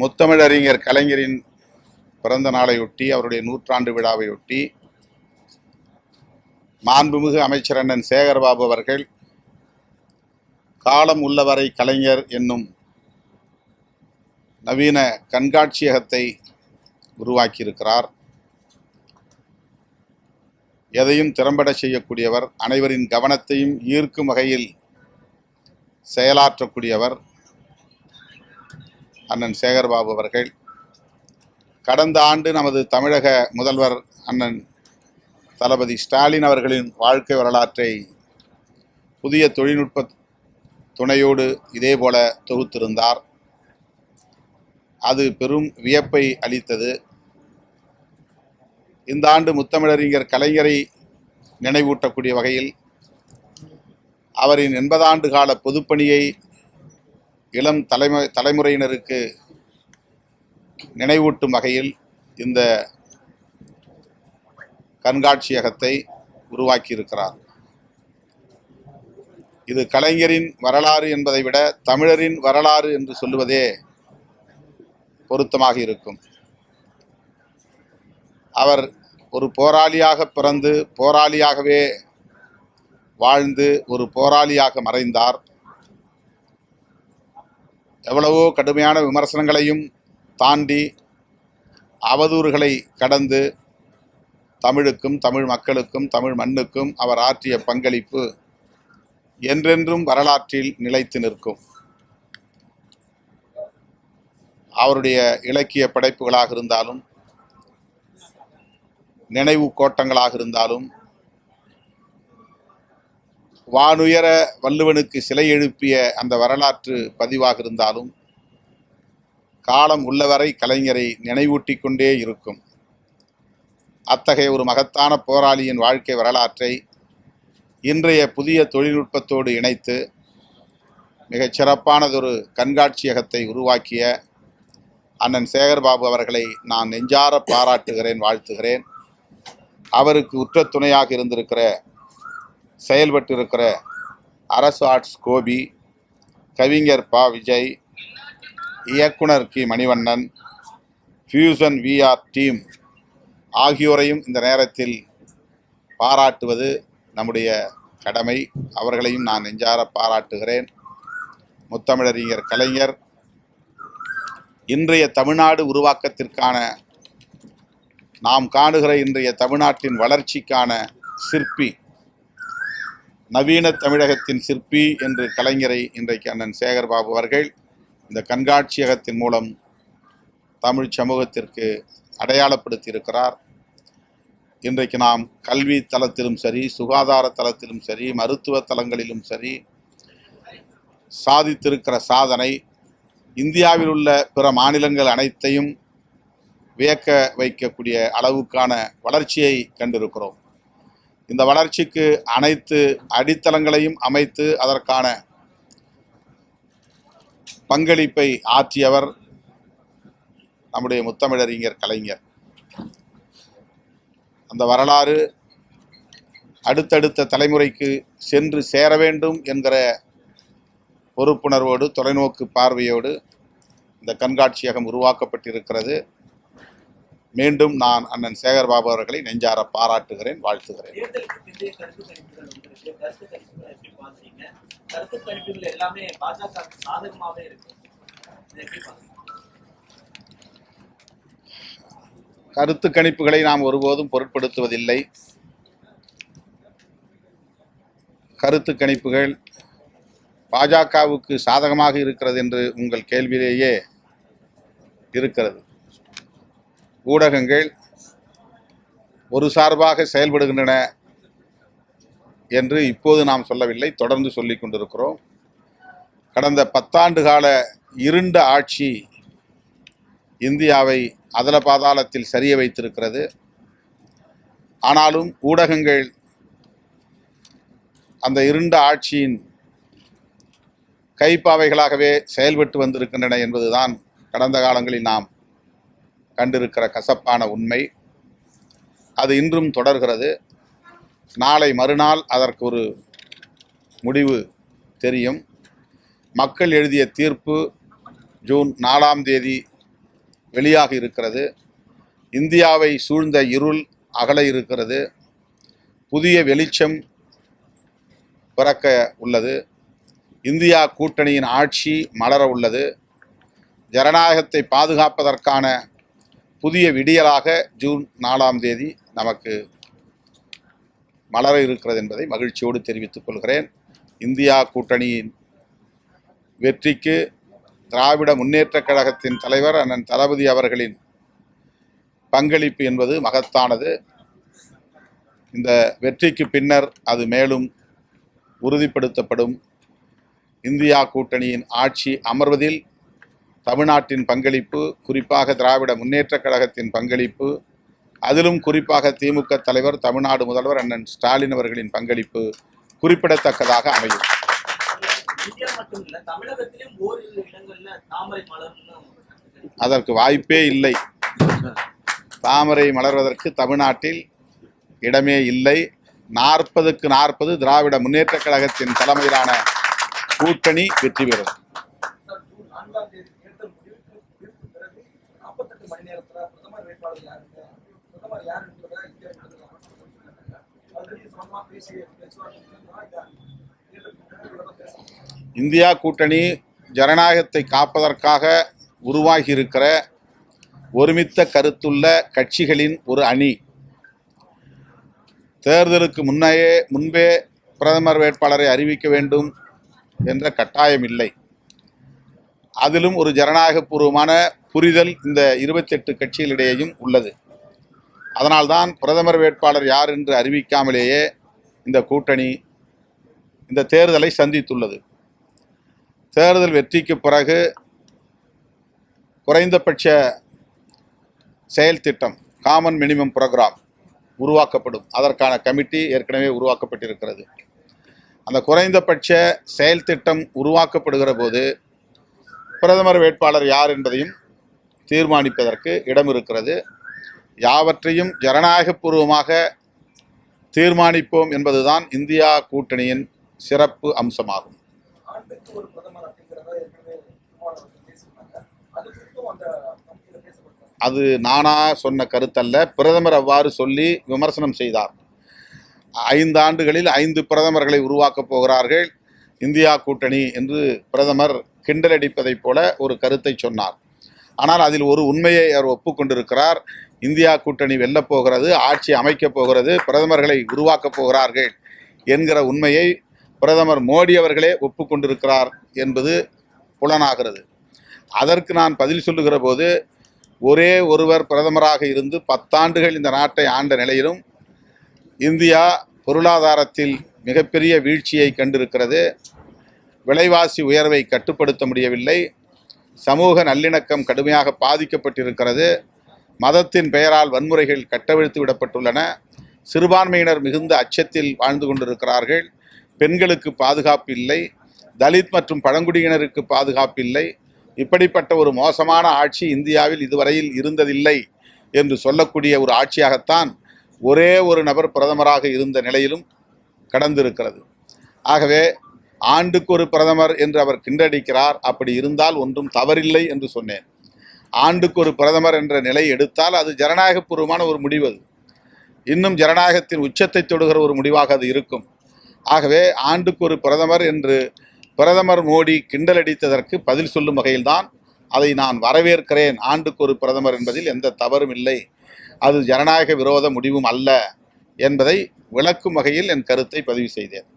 முத்தமிழறிஞர் கலைஞரின் பிறந்த நாளையொட்டி அவருடைய நூற்றாண்டு விழாவையொட்டி மாண்புமிகு அமைச்சர் அண்ணன் சேகர்பாபு அவர்கள் காலம் உள்ளவரை கலைஞர் என்னும் நவீன கண்காட்சியகத்தை உருவாக்கியிருக்கிறார். எதையும் திறம்பட செய்யக்கூடியவர் அனைவரின் கவனத்தையும் ஈர்க்கும் வகையில் செயலாற்றக்கூடியவர். அண்ணன் சேகர்பாபு அவர்கள் கடந்த ஆண்டு நமது தமிழக முதல்வர் அண்ணன் தளபதி ஸ்டாலின் அவர்களின் வாழ்க்கை வரலாற்றை புதிய தொழில்நுட்ப துணையோடு இதேபோல தொகுத்திருந்தார். அது பெரும் வியப்பை அளித்தது. இந்த ஆண்டு முத்தமிழறிஞர் கலைஞரை நினைவூட்டக்கூடிய வகையில் அவரின் எண்பதாண்டு கால பொதுப்பணியை இளம் தலைமை தலைமுறையினருக்கு நினைவூட்டும் வகையில் இந்த கண்காட்சியகத்தை உருவாக்கியிருக்கிறார். இது கலைஞரின் வரலாறு என்பதை விட தமிழரின் வரலாறு என்று சொல்லுவதே பொருத்தமாக இருக்கும். அவர் ஒரு போராளியாக பிறந்து போராளியாகவே வாழ்ந்து ஒரு போராளியாக மறைந்தார். எவ்வளவோ கடுமையான விமர்சனங்களையும் தாண்டி அவதூறுகளை கடந்து தமிழுக்கும் தமிழ் மக்களுக்கும் தமிழ் மண்ணுக்கும் அவர் ஆற்றிய பங்களிப்பு என்றென்றும் வரலாற்றில் நிலைத்து நிற்கும். அவருடைய இலக்கிய படைப்புகளாக இருந்தாலும் நினைவு கோட்டங்களாக இருந்தாலும் வானுயர வள்ளுவனுக்கு சிலை எழுப்பிய அந்த வரலாற்று பதிவாக இருந்தாலும் காலம் உள்ளவரை கலைஞரை நினைவூட்டி கொண்டே இருக்கும். அத்தகைய ஒரு மகத்தான போராளியின் வாழ்க்கை வரலாற்றை இன்றைய புதிய தொழில்நுட்பத்தோடு இணைத்து மிகச் சிறப்பானதொரு கண்காட்சியகத்தை உருவாக்கிய அண்ணன் சேகர்பாபு அவர்களை நான் நெஞ்சார பாராட்டுகிறேன் வாழ்த்துகிறேன். அவருக்கு உற்ற துணையாக இருந்திருக்கிற செயல்பட்டு இருக்கிற அரசு ஆர்ட்ஸ் கோபி கவிஞர் பா. விஜய் இயக்குனர் கி. மணிவண்ணன் ஃபியூசன் விஆர் டீம் ஆகியோரையும் இந்த நேரத்தில் பாராட்டுவது நம்முடைய கடமை. அவர்களையும் நான் நெஞ்சார பாராட்டுகிறேன். முத்தமிழறிஞர் கலைஞர் இன்றைய தமிழ்நாடு உருவாக்கத்திற்கான நாம் காணுகிற இன்றைய தமிழ்நாட்டின் வளர்ச்சிக்கான சிற்பி நவீன தமிழகத்தின் சிற்பி என்று கலைஞரை இன்றைக்கு அண்ணன் சேகர்பாபு அவர்கள் இந்த கண்காட்சியகத்தின் மூலம் தமிழ் சமூகத்திற்கு அடையாளப்படுத்தியிருக்கிறார். இன்றைக்கு நாம் கல்வி தளத்திலும் சரி சுகாதார தளத்திலும் சரி மருத்துவ தலங்களிலும் சரி சாதித்திருக்கிற சாதனை இந்தியாவில் உள்ள பிற மாநிலங்கள் அனைத்தையும் வியக்க வைக்கக்கூடிய அளவுக்கான வளர்ச்சியை கண்டிருக்கிறோம். இந்த வளர்ச்சிக்கு அனைத்து அடித்தளங்களையும் அமைத்து அதற்கான பங்களிப்பை ஆற்றியவர் நம்முடைய முத்தமிழறிஞர் கலைஞர். அந்த வரலாறு அடுத்தடுத்த தலைமுறைக்கு சென்று சேர வேண்டும் என்கிற பொறுப்புணர்வோடு தொலைநோக்கு பார்வையோடு இந்த கண்காட்சியகம் உருவாக்கப்பட்டிருக்கிறது. மீண்டும் நான் அண்ணன் சேகர்பாபு அவர்களை நெஞ்சார பாராட்டுகிறேன் வாழ்த்துகிறேன். கருத்து கணிப்புகளை நாம் ஒருபோதும் பொருட்படுத்துவதில்லை. கருத்து கணிப்புகள் பாஜகவுக்கு சாதகமாக இருக்கிறது என்று உங்கள் கேள்வியிலேயே இருக்கிறது. ஊடகங்கள் ஒரு சார்பாக செயல்படுகின்றன என்று இப்போது நாம் சொல்லவில்லை தொடர்ந்து சொல்லிக் கொண்டிருக்கிறோம். கடந்த பத்தாண்டு கால இருண்ட ஆட்சி இந்தியாவை அதல பாதாளத்தில் சரிய வைத்திருக்கிறது. ஆனாலும் ஊடகங்கள் அந்த இருண்ட ஆட்சியின் கைப்பாவைகளாகவே செயல்பட்டு வந்திருக்கின்றன என்பதுதான் கடந்த காலங்களில் நாம் கண்டிருக்கிற கசப்பான உண்மை. அது இன்றும் தொடர்கிறது. நாளை மறுநாள் அதற்கு ஒரு முடிவு தெரியும். மக்கள் எழுதிய தீர்ப்பு ஜூன் நாலாம் தேதி வெளியாக இருக்கிறது. இந்தியாவை சூழ்ந்த இருள் அகல இருக்கிறது. புதிய வெளிச்சம் பிறக்க உள்ளது. இந்தியா கூட்டணியின் ஆட்சி மலர உள்ளது. ஜனநாயகத்தை பாதுகாப்பதற்கான புதிய விடியலாக ஜூன் நாலாம் தேதி நமக்கு மலர இருக்கிறது என்பதை மகிழ்ச்சியோடு தெரிவித்துக் கொள்கிறேன். இந்தியா கூட்டணியின் வெற்றிக்கு திராவிட முன்னேற்றக் கழகத்தின் தலைவர் அண்ணன் தளபதி அவர்களின் பங்களிப்பு என்பது மகத்தானது. இந்த வெற்றிக்கு பின்னர் அது மேலும் உறுதிப்படுத்தப்படும். இந்தியா கூட்டணியின் ஆட்சி அமர்வதில் தமிழ்நாட்டின் பங்களிப்பு குறிப்பாக திராவிட முன்னேற்றக் கழகத்தின் பங்களிப்பு அதிலும் குறிப்பாக திமுக தலைவர் தமிழ்நாடு முதல்வர் அண்ணன் ஸ்டாலின் அவர்களின் பங்களிப்பு குறிப்பிடத்தக்கதாக அமையும். அதற்கு வாய்ப்பே இல்லை. தாமரை மலர்வதற்கு தமிழ்நாட்டில் இடமே இல்லை. நாற்பதுக்கு நாற்பது திராவிட முன்னேற்றக் கழகத்தின் தலைமையிலான கூட்டணி வெற்றி பெறும் சார், ஜூன் நான்காம் தேதி தேர்தல் முடிவுக்கு முடிவுக்கு பிறகு நாற்பத்தெட்டு மணி நேரத்துல பிரதமர் வேட்பாளர் யாருங்க பிரதமர் யாருன்றத இந்தியா விடுதலை அமைச்சர் சொல்லியிருக்காங்க. ஆல்ரெடி இது சம்பந்தமா பேசி பேச்சுவார்த்தை நடத்தினா இந்த தேர்தலுக்கு முன்னாடி இவ்வளவு பேசணும். இந்தியா கூட்டணி ஜனநாயகத்தை காப்பதற்காக உருவாகி இருக்கிற ஒருமித்த கருத்துள்ள கட்சிகளின் ஒரு அணி தேர்தலுக்கு முன்னையே முன்பே பிரதமர் வேட்பாளரை அறிவிக்க வேண்டும் என்ற கட்டாயம் இல்லை அதிலும் ஒரு ஜனநாயகபூர்வமான புரிதல் இந்த இருபத்தெட்டு கட்சிகளிடையேயும் உள்ளது. அதனால்தான் பிரதமர் வேட்பாளர் யார் என்று அறிவிக்காமலேயே இந்த கூட்டணி இந்த தேர்தலை சந்தித்துள்ளது. தேர்தல் வெற்றிக்கு பிறகு குறைந்தபட்ச செயல் திட்டம் காமன் மினிமம் ப்ரோக்ராம் உருவாக்கப்படும். அதற்கான கமிட்டி ஏற்கனவே உருவாக்கப்பட்டிருக்கிறது. அந்த குறைந்தபட்ச செயல் திட்டம் உருவாக்கப்படுகிற போது பிரதமர் வேட்பாளர் யார் என்பதையும் தீர்மானிப்பதற்கு இடம் இருக்கிறது யாவற்றையும் ஜனநாயகபூர்வமாக தீர்மானிப்போம் என்பதுதான் இந்தியா கூட்டணியின் சிறப்பு அம்சமாகும். அது நானா சொன்ன கருத்தல்ல. பிரதமர் அவ்வாறு சொல்லி விமர்சனம் செய்தார். ஐந்து ஆண்டுகளில் ஐந்து பிரதமர்களை உருவாக்கப் போகிறார்கள் இந்தியா கூட்டணி என்று பிரதமர் கிண்டலடிப்பதைப் போல ஒரு கருத்தை சொன்னார். ஆனால் அதில் ஒரு உண்மையை அவர் ஒப்புக்கொண்டிருக்கிறார். இந்தியா கூட்டணி வெல்லப் போகிறது ஆட்சி அமைக்கப் போகிறது பிரதமர்களை உருவாக்கப் போகிறார்கள் என்கிற உண்மையை பிரதமர் மோடி அவர்களே ஒப்புக்கொண்டிருக்கிறார் என்பது புலனாகிறது. அதற்கு நான் பதில் சொல்லுகிற போது ஒரே ஒருவர் பிரதமராக இருந்து பத்தாண்டுகள் இந்த நாட்டை ஆண்ட நிலையிலும் இந்தியா பொருளாதாரத்தில் மிகப்பெரிய வீழ்ச்சியை கண்டிருக்கிறது. விலைவாசி உயர்வை கட்டுப்படுத்த முடியவில்லை. சமூக நல்லிணக்கம் கடுமையாக பாதிக்கப்பட்டிருக்கிறது. மதத்தின் பெயரால் வன்முறைகள் கட்டவிழ்த்து விடப்பட்டுள்ளன. சிறுபான்மையினர் மிகுந்த அச்சத்தில் வாழ்ந்து கொண்டிருக்கிறார்கள். பெண்களுக்கு பாதுகாப்பு இல்லை. தலித் மற்றும் பழங்குடியினருக்கு பாதுகாப்பு இல்லை. இப்படிப்பட்ட ஒரு மோசமான ஆட்சி இந்தியாவில் இதுவரையில் இருந்ததில்லை என்று சொல்லக்கூடிய ஒரு ஆட்சியாகத்தான் ஒரே ஒரு நபர் பிரதமராக இருந்த நிலையிலும் கடந்திருக்கிறது. ஆகவே ஆண்டுக்கு ஒரு பிரதமர் என்று அவர் கிண்டடிக்கிறார். அப்படி இருந்தால் ஒன்றும் தவறில்லை என்று சொன்னேன். ஆண்டுக்கு ஒரு பிரதமர் என்ற நிலை எடுத்தால் அது ஜனநாயகபூர்வமான ஒரு முடிவு அது. இன்னும் ஜனநாயகத்தின் உச்சத்தை தொடுகிற ஒரு முடிவாக அது இருக்கும். ஆகவே ஆண்டுக்கு ஒரு பிரதமர் என்று பிரதமர் மோடி கிண்டலடித்ததற்கு பதில் சொல்லும் வகையில்தான் அதை நான் வரவேற்கிறேன். ஆண்டுக்கு ஒரு பிரதமர் என்பதில் எந்த தவறும் இல்லை. அது ஜனநாயக விரோத முடிவும் அல்ல என்பதை விளக்கும் வகையில் என் கருத்தை பதிவு செய்தேன்.